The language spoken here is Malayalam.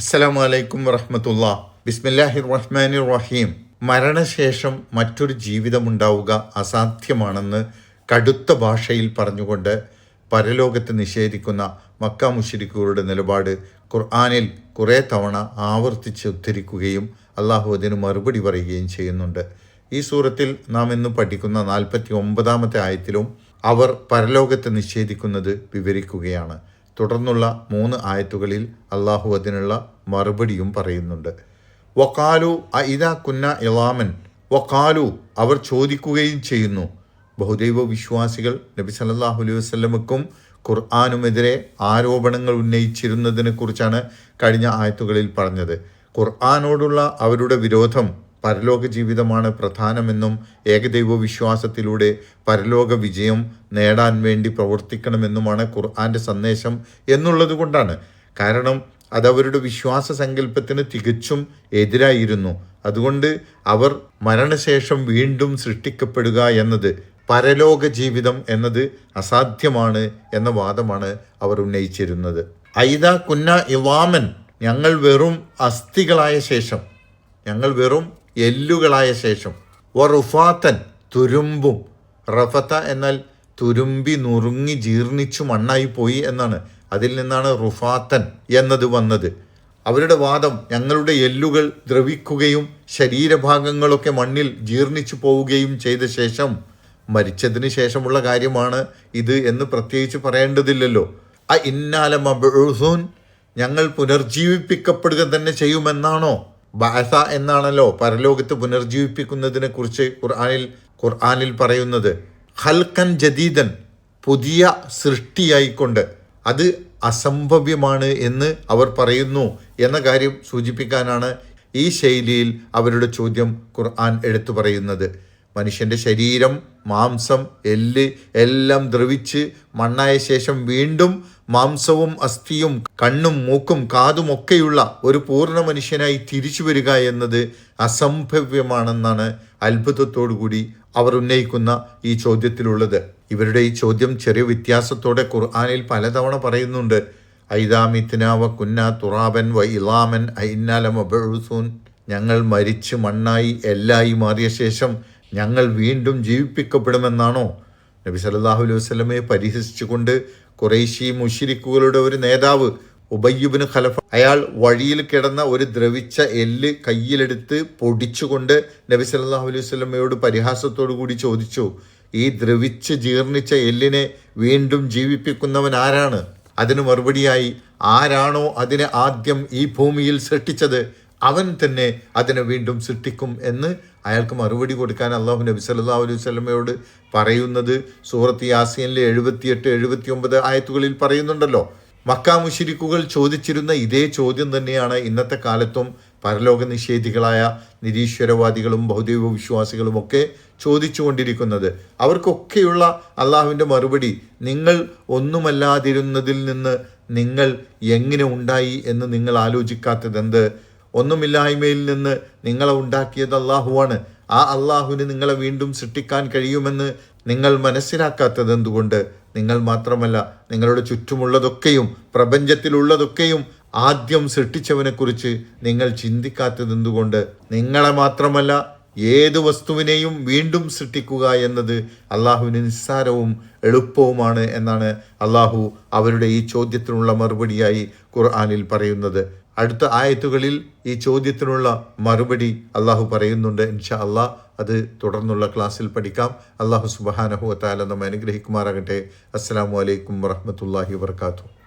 അസ്സലാമു അലൈക്കും വറഹമത്തുള്ള. ബിസ്മില്ലാഹിർ റഹ്മാനിർ റഹീം മരണശേഷം മറ്റൊരു ജീവിതമുണ്ടാവുക അസാധ്യമാണെന്ന് കടുത്ത ഭാഷയിൽ പറഞ്ഞുകൊണ്ട് പരലോകത്ത് നിഷേധിക്കുന്ന മക്ക മുഷിരിക്കുകളുടെ നിലപാട് ഖുർആാനിൽ കുറേ തവണ ആവർത്തിച്ച് ഉദ്ധരിക്കുകയും അള്ളാഹു അതിന് മറുപടി പറയുകയും ചെയ്യുന്നുണ്ട്. ഈ സൂറത്തിൽ നാം ഇന്ന് പഠിക്കുന്ന നാൽപ്പത്തി ഒമ്പതാമത്തെ ആയത്തിലും അവർ പരലോകത്തെ നിഷേധിക്കുന്നത് വിവരിക്കുകയാണ്. തുടർന്നുള്ള മൂന്ന് ആയത്തുകളിൽ അള്ളാഹു അതിനുള്ള മറുപടിയും പറയുന്നുണ്ട്. വക്കാലു ഇത കുന്ന ഇളാമൻ. വക്കാലു അവർ ചോദിക്കുകയും ചെയ്യുന്നു. ബഹുദൈവ വിശ്വാസികൾ നബി സല്ലല്ലാഹു അലൈഹി വസ്ലമക്കും ഖുർആാനുമെതിരെ ആരോപണങ്ങൾ ഉന്നയിച്ചിരുന്നതിനെക്കുറിച്ചാണ് കഴിഞ്ഞ ആയത്തുകളിൽ പറഞ്ഞത്. ഖുർആാനോടുള്ള അവരുടെ വിരോധം പരലോക ജീവിതമാണ് പ്രധാനമെന്നും ഏകദൈവ വിശ്വാസത്തിലൂടെ പരലോക വിജയം നേടാൻ വേണ്ടി പ്രവർത്തിക്കണമെന്നുമാണ് ഖുർആന്റെ സന്ദേശം എന്നുള്ളത് കൊണ്ടാണ്. കാരണം അതവരുടെ വിശ്വാസ സങ്കല്പത്തിന് തികച്ചും എതിരായിരുന്നു. അതുകൊണ്ട് അവർ മരണശേഷം വീണ്ടും സൃഷ്ടിക്കപ്പെടുക എന്നത് പരലോക ജീവിതം എന്നത് അസാധ്യമാണ് എന്ന വാദമാണ് അവർ ഉന്നയിച്ചിരുന്നത്. ഐദ കുന്ന ഇവാമൻ ഞങ്ങൾ വെറും അസ്ഥികളായ ശേഷം ഞങ്ങൾ വെറും എല്ലുകളായ ശേഷം. വ റുഫാത്തൻ തുരുമ്പും. റഫത്ത എന്നാൽ തുരുമ്പി നുറുങ്ങി ജീർണിച്ചു മണ്ണായി പോയി എന്നാണ്. അതിൽ നിന്നാണ് റുഫാത്തൻ എന്നത് വന്നത്. അവരുടെ വാദം ഞങ്ങളുടെ എല്ലുകൾ ദ്രവിക്കുകയും ശരീരഭാഗങ്ങളൊക്കെ മണ്ണിൽ ജീർണിച്ചു പോവുകയും ചെയ്ത ശേഷം മരിച്ചതിന് ശേഷമുള്ള കാര്യമാണ് ഇത് എന്ന് പ്രത്യേകിച്ച് പറയേണ്ടതില്ലല്ലോ. ആ ഇന്നാലം മബൂസൂൻ ഞങ്ങൾ പുനർജീവിപ്പിക്കപ്പെടുക തന്നെ ചെയ്യുമെന്നാണോ? ബാസ എന്നാണല്ലോ പരലോകത്ത് പുനർജീവിപ്പിക്കുന്നതിനെ കുറിച്ച് ഖുർആാനിൽ ഖുർആാനിൽ പറയുന്നത്. ഹൽക്കൻ ജദീദൻ പുതിയ സൃഷ്ടിയായിക്കൊണ്ട് അത് അസംഭവ്യമാണ് എന്ന് അവർ പറയുന്നു എന്ന കാര്യം സൂചിപ്പിക്കാനാണ് ഈ ശൈലിയിൽ അവരുടെ ചോദ്യം ഖുർആൻ എടുത്തു പറയുന്നത്. മനുഷ്യന്റെ ശരീരം മാംസം എല്ല് എല്ലാം ദ്രവിച്ച് മണ്ണായ ശേഷം വീണ്ടും മാംസവും അസ്ഥിയും കണ്ണും മൂക്കും കാതും ഒക്കെയുള്ള ഒരു പൂർണ മനുഷ്യനായി തിരിച്ചു വരിക എന്നത് അസംഭവ്യമാണെന്നാണ് അത്ഭുതത്തോടുകൂടി അവർ ഉന്നയിക്കുന്ന ഈ ചോദ്യത്തിലുള്ളത്. ഇവരുടെ ഈ ചോദ്യം ചെറിയ വ്യത്യാസത്തോടെ ഖുർആാനിൽ പലതവണ പറയുന്നുണ്ട്. ഐദാമിത്തിനാവ കുന്ന തുറാബൻ വ ഇലാമൻ ഐന്നാലമബൂസൂൻ ഞങ്ങൾ മരിച്ച് മണ്ണായി എല്ലായി മാറിയ ശേഷം ഞങ്ങൾ വീണ്ടും ജീവിപ്പിക്കപ്പെടുമെന്നാണോ? നബി സല്ലല്ലാഹു അലൈഹി വസല്ലമയെ പരിഹസിച്ചുകൊണ്ട് കുറേശി മുഷിരിക്കുകളുടെ ഒരു നേതാവ് ഉബയ്യുബിന് ഖലഫ അയാൾ വഴിയിൽ കിടന്ന ഒരു ദ്രവിച്ച എല്ല് കയ്യിലെടുത്ത് പൊടിച്ചുകൊണ്ട് നബി സല്ലല്ലാഹു അലൈഹി വസ്ലമയോട് പരിഹാസത്തോടു കൂടി ചോദിച്ചു ഈ ദ്രവിച്ച് ജീർണിച്ച എല്ലിനെ വീണ്ടും ജീവിപ്പിക്കുന്നവൻ ആരാണ്? അതിന് മറുപടിയായി ആരാണോ അതിനെ ആദ്യം ഈ ഭൂമിയിൽ സൃഷ്ടിച്ചത്? അവൻ തന്നെ അതിനെ വീണ്ടും സൃഷ്ടിക്കും എന്ന് അയാൾക്ക് മറുപടി കൊടുക്കാൻ അള്ളാഹു നബി സല്ലാ അലൈഹി വസല്ലമയോട് പറയുന്നത് സൂറത്ത് യാസീനിലെ എഴുപത്തിയെട്ട് എഴുപത്തി ഒമ്പത് ആയത്തുകളിൽ പറയുന്നുണ്ടല്ലോ. മക്ക മുഷിരിക്കുകൾ ചോദിച്ചിരുന്ന ഇതേ ചോദ്യം തന്നെയാണ് ഇന്നത്തെ കാലത്തും പരലോക നിഷേധികളായ നിരീശ്വരവാദികളും ഭൗതിക വിശ്വാസികളും ഒക്കെ ചോദിച്ചുകൊണ്ടിരിക്കുന്നത്. അവർക്കൊക്കെയുള്ള അള്ളാഹുവിന്റെ മറുപടി നിങ്ങൾ ഒന്നുമല്ലാതിരുന്നതിൽ നിന്ന് നിങ്ങൾ എങ്ങനെ ഉണ്ടായി? എന്ന് നിങ്ങൾ ആലോചിക്കാത്തതെന്ത്? ഒന്നുമില്ലായ്മയിൽ നിന്ന് നിങ്ങളെ ഉണ്ടാക്കിയത് അള്ളാഹുവാണ്. ആ അള്ളാഹുവിന് നിങ്ങളെ വീണ്ടും സൃഷ്ടിക്കാൻ കഴിയുമെന്ന് നിങ്ങൾ മനസ്സിലാക്കാത്തത് എന്തുകൊണ്ട്? നിങ്ങൾ മാത്രമല്ല നിങ്ങളുടെ ചുറ്റുമുള്ളതൊക്കെയും പ്രപഞ്ചത്തിലുള്ളതൊക്കെയും ആദ്യം സൃഷ്ടിച്ചവനെക്കുറിച്ച് നിങ്ങൾ ചിന്തിക്കാത്തത് എന്തുകൊണ്ട്? നിങ്ങളെ മാത്രമല്ല ഏത് വസ്തുവിനെയും വീണ്ടും സൃഷ്ടിക്കുക എന്നത് അള്ളാഹുവിന് നിസ്സാരവും എളുപ്പവുമാണ് എന്നാണ് അള്ളാഹു അവരുടെ ഈ ചോദ്യത്തിനുള്ള മറുപടിയായി ഖുർആാനിൽ പറയുന്നത്. അടുത്ത ആയത്തുകളിൽ ഈ ചോദ്യത്തിനുള്ള മറുപടി അള്ളാഹു പറയുന്നുണ്ട്. ഇൻഷാ അള്ളാഹ് അത് തുടർന്നുള്ള ക്ലാസ്സിൽ പഠിക്കാം. അള്ളാഹു സുബാനഹു താല നമ്മെ അനുഗ്രഹിക്കുമാറാകട്ടെ. അസ്സാം വലൈക്കും വറഹമത്തല്ലാഹി വർക്കാത്തു